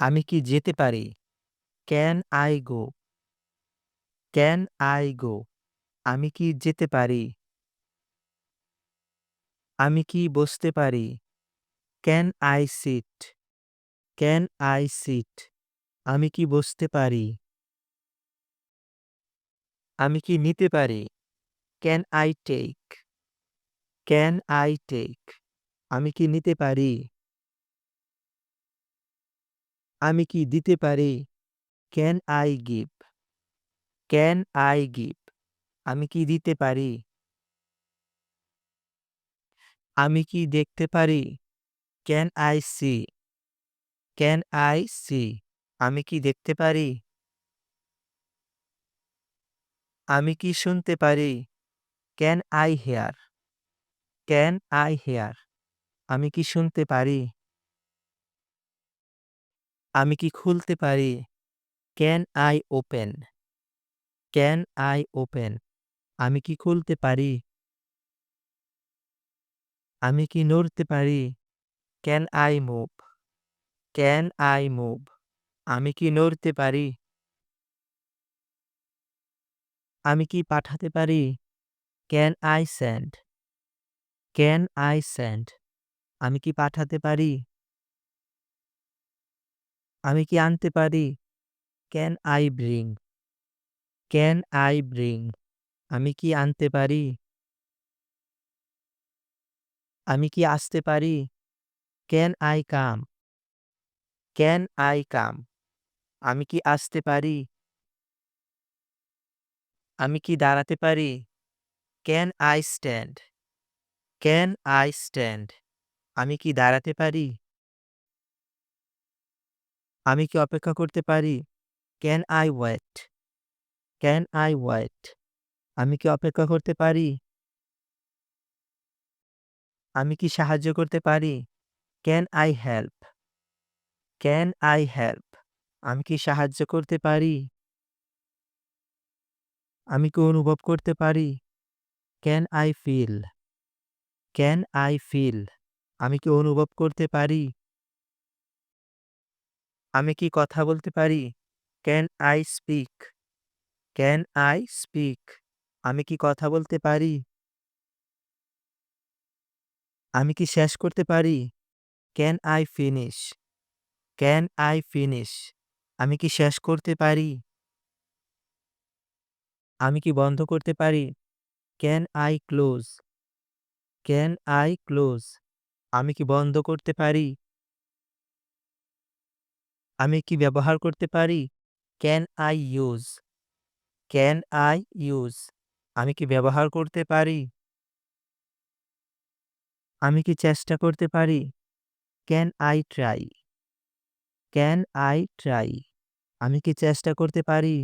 আমি কি যেতে পারি? Can I go? Can I go? আমি কি যেতে পারি? আমি কি বসতে পারি? Can I sit? Can I sit? আমি কি বসতে পারি? আমি কি নিতে পারি? Can I take? Can I take? আমি কি নিতে পারি? আমি কি দিতে পারি? Can I give? Can I give? আমি কি দিতে পারি? আমি কি দেখতে পারি? Can I see? Can I see? আমি কি দেখতে পারি? আমি কি শুনতে পারি? Can I hear? Can I hear? আমি কি শুনতে পারি? আমি কি খুলতে পারি? Can I open? Can I open? আমি কি খুলতে পারি? আমি কি নড়তে পারি? Can I move? Can I move? আমি কি নড়তে পারি? আমি কি পাঠাতে পারি? Can I send? Can I send? আমি কি পাঠাতে পারি? আমি কি আনতে পারি? Can I bring? Can I bring? আমি কি আনতে পারি? আমি কি আসতে পারি? Can I come? Can I come? আমি কি আসতে পারি? আমি কি দাঁড়াতে পারি? Can I stand? Can I stand? আমি কি দাঁড়াতে পারি? আমি কি অপেক্ষা করতে পারি? Can I wait? Can I wait? আমি কি অপেক্ষা করতে পারি? আমি কি সাহায্য করতে পারি? Can I help? Can I help? আমি কি সাহায্য করতে পারি? আমি কি অনুভব করতে পারি? Can I feel? Can I feel? আমি কি অনুভব করতে পারি? আমি কি কথা বলতে পারি? Can I speak? Can I speak? আমি কি কথা বলতে পারি? আমি কি শেষ করতে পারি? Can I finish? Can I finish? আমি কি শেষ করতে পারি? আমি কি বন্ধ করতে পারি? Can I close? Can I close? আমি কি বন্ধ করতে পারি? আমি কি ব্যবহার করতে পারি? Can I use? Can I use? আমি কি ব্যবহার করতে পারি? আমি কি চেষ্টা করতে পারি? Can I try? Can I try? আমি কি চেষ্টা করতে পারি?